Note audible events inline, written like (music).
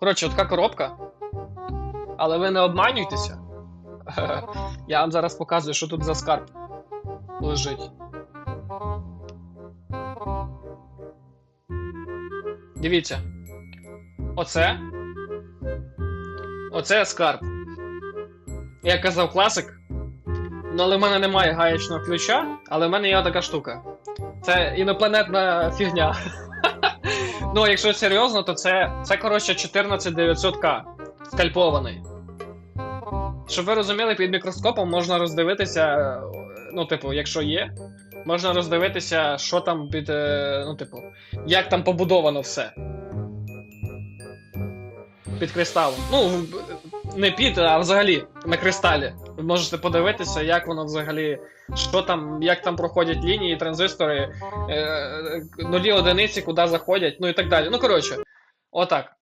Коротше, така коробка. Але ви не обманюйтеся. (laughs) Я вам зараз показую, що тут за скарб лежить. Дивіться. Оце. Оце скарб. Як казав класик. Ну, але в мене немає гаячного ключа, але в мене є така штука. Це інопланетна фігня. (laughs) ну, якщо серйозно, то це, це коротше 14900К. Скальпований. Щоб ви розуміли, під мікроскопом можна роздивитися. Ну, типу, якщо є, можна роздивитися, що там під. е, Ну, типу, як там побудовано все. Під кристалом. Ну, не під, а взагалі на кристалі. Ви можете подивитися, як воно взагалі, що там, як там проходять лінії, транзистори, е, нулі одиниці, куди заходять, ну і так далі. Ну, коротше, отак.